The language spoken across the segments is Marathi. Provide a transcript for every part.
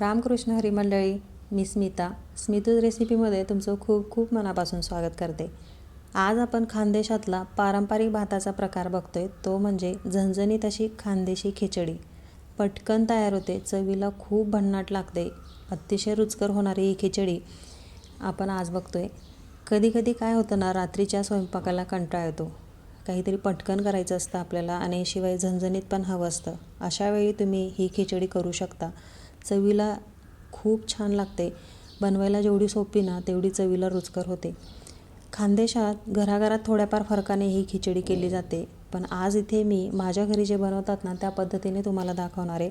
रामकृष्ण हरी मंडळी मी स्मिता. स्मितूज रेसिपीमध्ये तुमचं खूप खूप मनापासून स्वागत करते. आज आपण खानदेशातला पारंपरिक भाताचा प्रकार बघतोय तो म्हणजे झणझणीत अशी खानदेशी खिचडी. पटकन तयार होते चवीला खूप भन्नाट लागते. अतिशय रुचकर होणारी ही खिचडी आपण आज बघतोय. कधी कधी काय होतं ना रात्रीच्या स्वयंपाकाला कंटाळा येतो. काहीतरी पटकन करायचं असतं आपल्याला आणि शिवाय झणझणीत पण हवं असतं. अशा वेळी तुम्ही ही खिचडी करू शकता. चवीला खूप छान लागते. बनवायला जेवढी सोपी ना तेवढी चवीला रुचकर होते. खानदेशात घराघरात थोड्याफार फरकाने ही खिचडी केली जाते. पण आज इथे मी माझ्या घरी जे बनवतात ना त्या पद्धतीने तुम्हाला दाखवणार आहे.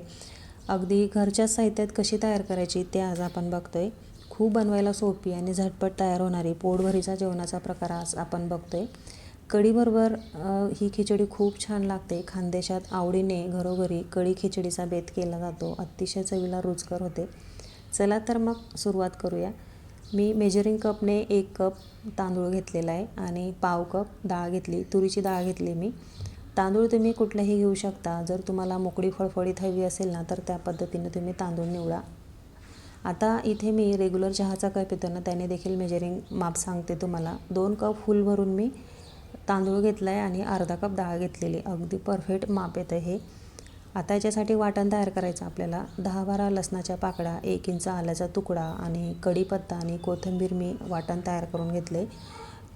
अगदी घरच्याच साहित्यात कशी तयार करायची ते आज आपण बघतोय. खूप बनवायला सोपी आणि झटपट तयार होणारी पोटभरीचा जेवणाचा प्रकार आज आपण बघतोय. कढीबरोबर ही खिचडी खूप छान लागते. खानदेशात आवडीने घरोघरी कढी खिचडीचा बेत केला जातो. अतिशय चवीला रुचकर होते. चला तर मग सुरुवात करूया. मी मेजरिंग कपने एक कप तांदूळ घेतलेला आहे आणि पाव कप डाळ घेतली तुरीची डाळ घेतली मी. तांदूळ तुम्ही कुठलाही घेऊ शकता. जर तुम्हाला मोकळी फळफळीत हवी असेल ना तर त्या पद्धतीने तुम्ही तांदूळ निवडा. आता इथे मी रेग्युलर चहाचा कप येतो ना त्याने देखील मेजरिंग माप सांगते तुम्हाला. दोन कप फुल भरून मी तांदूळ घेतला आहे आणि अर्धा कप डाळ घेतलेली. अगदी परफेक्ट माप येतं हे. आता याच्यासाठी वाटण तयार करायचं. आपल्याला दहा बारा लसणाच्या पाकळ्या एक इंच आल्याचा तुकडा आणि कढीपत्ता आणि कोथिंबीर मी वाटण तयार करून घेतले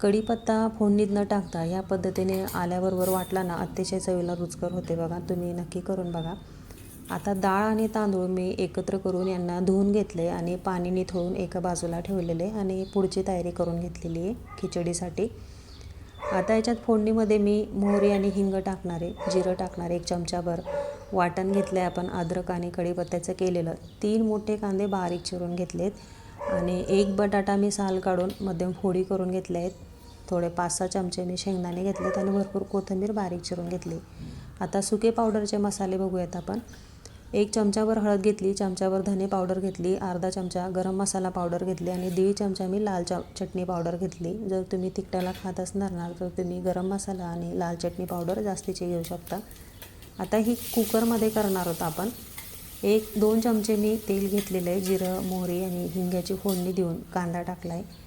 कढीपत्ता फोडणीत न टाकता या पद्धतीने आल्याबरोबर वाटला ना अतिशय चवीला रुचकर होते बघा. तुम्ही नक्की करून बघा. आता डाळ आणि तांदूळ मी एकत्र करून यांना धुवून घेतले आणि पाणी निथळून एका बाजूला ठेवलेले आणि पुढची तयारी करून घेतलेली आहे खिचडीसाठी. आता याच्यात फोडणीमध्ये मी मोहरी आणि हिंग टाकणारे जिरं टाकणारे एक चमचाभर. वाटण घेतलं आहे आपण अद्रक आणि कढीपत्त्याचं केलेलं. तीन मोठे कांदे बारीक चिरून घेतलेत. आणि एक बटाटा मी साल काढून मध्यम फोडी करून घेतले आहेत. थोडे पाच सहा चमचे मी शेंगदाणे घेतलेत आणि भरपूर कोथिंबीर बारीक चिरून घेतली. आता सुके पावडरचे मसाले बघूयात आपण. एक चमचाभर हळद घेतली चमचाभर धने पावडर घेतली अर्धा चमचा गरम मसाला पावडर घेतली आणि दीड चमचा मी लाल च चटणी पावडर घेतली. जर तुम्ही तिखटाला खात असणार ना तर तुम्ही गरम मसाला आणि लाल चटणी पावडर जास्तीची घेऊ शकता. आता ही कुकरमध्ये करणार आहोत आपण. एक दोन चमचे मी तेल घेतलेलं आहे जिरं मोहरी आणि हिंग्याची फोडणी देऊन कांदा टाकला आहे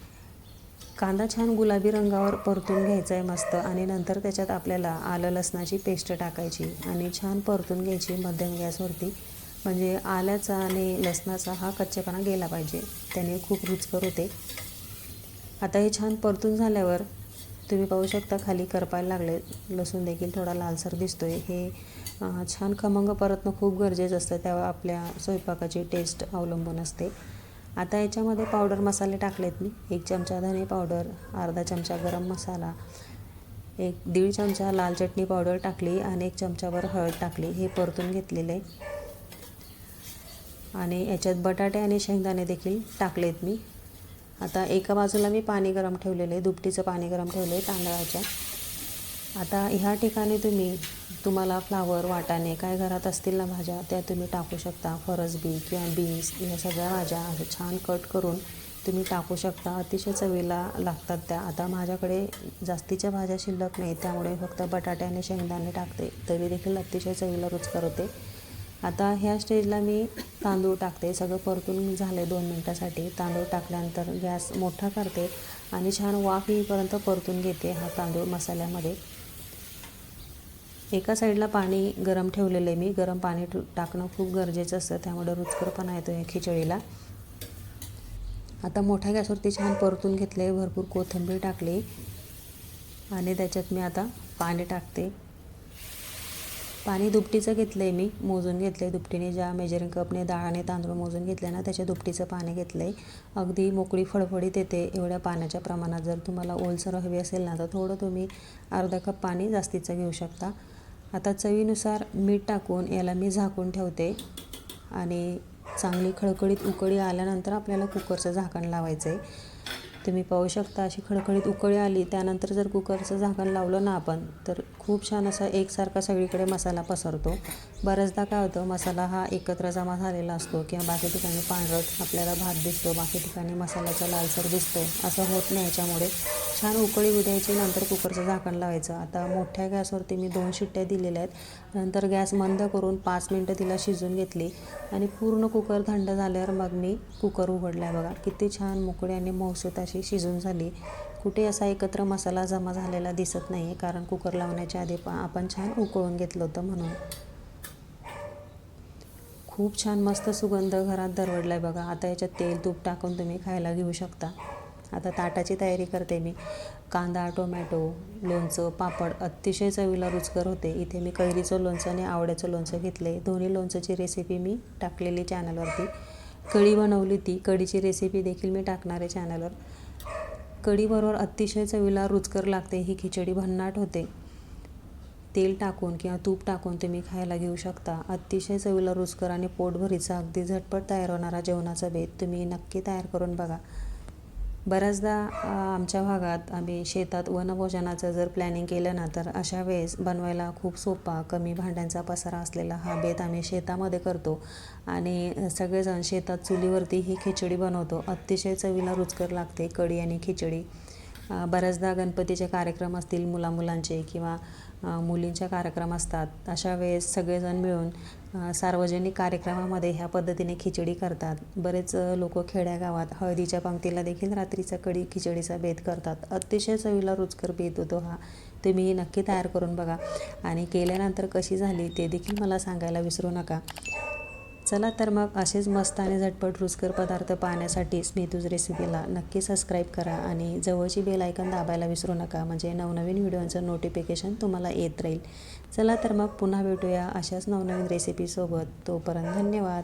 कांदा छान गुलाबी रंगावर परतून घ्यायचा आहे मस्त. आणि नंतर त्याच्यात आपल्याला आलं लसणाची पेस्ट टाकायची आणि छान परतून घ्यायची मध्यम गॅसवरती. म्हणजे आल्याचा आणि लसणाचा हा कच्चेपणा गेला पाहिजे. त्याने खूप रुचकर होते. आता हे छान परतून झाल्यावर तुम्ही पाहू शकता खाली करपायला लागले. लसूण देखील थोडा लालसर दिसतो आहे हे छान खमंग परतणं खूप गरजेचं असतं. त्यावर आपल्या स्वयंपाकाची टेस्ट अवलंबून असते. आता याच्यामध्ये पावडर मसाले टाकलेत मी. एक चमचा धने पावडर अर्धा चमचा गरम मसाला एक दीड चमचा लाल चटणी पावडर टाकली आणि एक चमचावर हळद टाकली. हे परतून घेतलेले. आणि याच्यात बटाटे आणि शेंगदाणे देखील टाकलेत मी. आता एका बाजूला मी पाणी गरम ठेवलेलं आहे दुपटीचं पाणी गरम ठेवलं आहे तांदळाच्या. आता ह्या ठिकाणी तुम्ही तुम्हाला फ्लावर वाटाणे काय घरात असतील ना भाज्या त्या तुम्ही टाकू शकता. फरसबी किंवा बीन्स ह्या सगळ्या भाज्या छान कट करून तुम्ही टाकू शकता. अतिशय चवीला लागतात त्या. आता माझ्याकडे जास्तीच्या भाज्या शिल्लक नाही त्यामुळे फक्त बटाटे आणि शेंगदाणे टाकते. तरी देखील अतिशय चवीला रुचकर होते आता ह्या स्टेजला मी तांदूळ टाकते. सगळं परतून झाले दोन मिनटासाठी. तांदूळ टाकल्यानंतर गॅस मोठा करते आणि छान वाफ येईपर्यंत परतून घेते हा तांदूळ मसाल्यामध्ये. एका साईडला पाणी गरम ठेवलेलं आहे मी. गरम पाणी टाकणं खूप गरजेचं असतं. त्यामुळे रुचकरपणा येतो या खिचडीला. आता मोठ्या गॅसवरती छान परतून घेतले भरपूर कोथिंबीर टाकली. आणि त्याच्यात मी आता पाणी टाकते. पाणी दुपटीचं घेतलं आहे मी. मोजून घेतलं आहे दुपटीने. ज्या मेजरिंग कपने डाळाने तांदूळ मोजून घेतले ना त्याच्या दुपटीचं पाणी घेतलं आहे अगदी मोकळी फडफडीत येते एवढ्या पाण्याच्या प्रमाणात. जर तुम्हाला ओलसर हवी असेल ना तर थोडं तुम्ही अर्धा कप पाणी जास्तीचं घेऊ शकता. आता चवीनुसार मीठ टाकून याला मी झाकून ठेवते आणि चांगली खळखळीत उकळी आल्यानंतर आपल्याला कुकरचं झाकण लावायचं आहे. तुम्ही पाहू शकता अशी खळखळीत उकळी आली त्यानंतर जर कुकरचं झाकण लावलं ना आपण तर खूप छान असा एकसारखा सगळीकडे मसाला पसरतो. बऱ्याचदा काय होतं मसाला हा एकत्र जमा झालेला असतो किंवा बाकी ठिकाणी पांढरट आपल्याला भात दिसतो बाकी ठिकाणी मसाल्याचा लालसर दिसतो असं होत नाही. याच्यामुळे छान उकळी उद्यायची द्यायची नंतर कुकरचं झाकण लावायचं. आता मोठ्या गॅसवरती मी दोन शिट्ट्या दिलेल्या आहेत. नंतर गॅस मंद करून पाच मिनटं तिला शिजून घेतली आणि पूर्ण कुकर थंड झाल्यावर मग मी कुकर उघडला आहे बघा. किती छान मोकळी आणि मौसूत अशी शिजून झाली. कुठे असा एकत्र मसाला जमा झालेला दिसत नाही आहे कारण कुकर लावण्याच्या आधी पण आपण छान उकळून घेतलं होतं म्हणून. खूप छान मस्त सुगंध घरात दरवडला आहे बघा. आता याच्यात तेल तूप टाकून तुम्ही खायला घेऊ शकता. आता ताटाची तयारी करते मी. कांदा टोमॅटो लोणचं पापड अतिशय चवीला रुचकर होते. इथे मी कैरीचं लोणचं आणि आवड्याचं लोणचं घेतले दोन्ही लोणचंची रेसिपी मी टाकलेली चॅनलवरती कढी बनवली ती. कढीची रेसिपी देखील मी टाकणार आहे चॅनलवर कढीबरोबर अतिशय चवीला रुचकर लागते. ही खिचडी भन्नाट होते. तेल टाकून किंवा तूप टाकून तुम्ही खायला घेऊ शकता. अतिशय चवीला रुचकर आणि पोटभरीचा अगदी झटपट तयार होणारा जेवणाचा बेत तुम्ही नक्की तयार करून बघा. बऱ्याचदा आमच्या भागात आम्ही शेतात वनभोजनाचं जर प्लॅनिंग केलं ना तर अशा वेळेस बनवायला खूप सोपा कमी भांड्यांचा पसारा असलेला हा बेत आम्ही शेतामध्ये करतो. आणि सगळेजण शेतात चुलीवरती ही खिचडी बनवतो. अतिशय चवीला रुचकर लागते कढी आणि खिचडी. बऱ्याचदा गणपतीचे कार्यक्रम असतील मुलामुलांचे किंवा मुलींचे कार्यक्रम असतात अशा वेळेस सगळेजण मिळून सार्वजनिक कार्यक्रमामध्ये ह्या पद्धतीने खिचडी करतात. बरेच लोक खेड्यागावात हळदीच्या पंक्तीला देखील रात्रीचा कडी खिचडीचा बेत करतात. अतिशय चवीला रुचकर बेत होतो हा. तुम्ही नक्की तयार करून बघा. आणि केल्यानंतर कशी झाली ते देखील मला सांगायला विसरू नका. चला तर मग असेच मस्त आणि झटपट रुचकर पदार्थ पाहण्यासाठी स्मितूज रेसिपीला नक्की सबस्क्राईब करा आणि जवळची बेल आयकन दाबायला विसरू नका म्हणजे नवनवीन व्हिडिओचं नोटिफिकेशन तुम्हाला येत राहील. चला तर मग पुन्हा भेटूया अशाच नवनवीन रेसिपीसोबत तोपर्यंत धन्यवाद.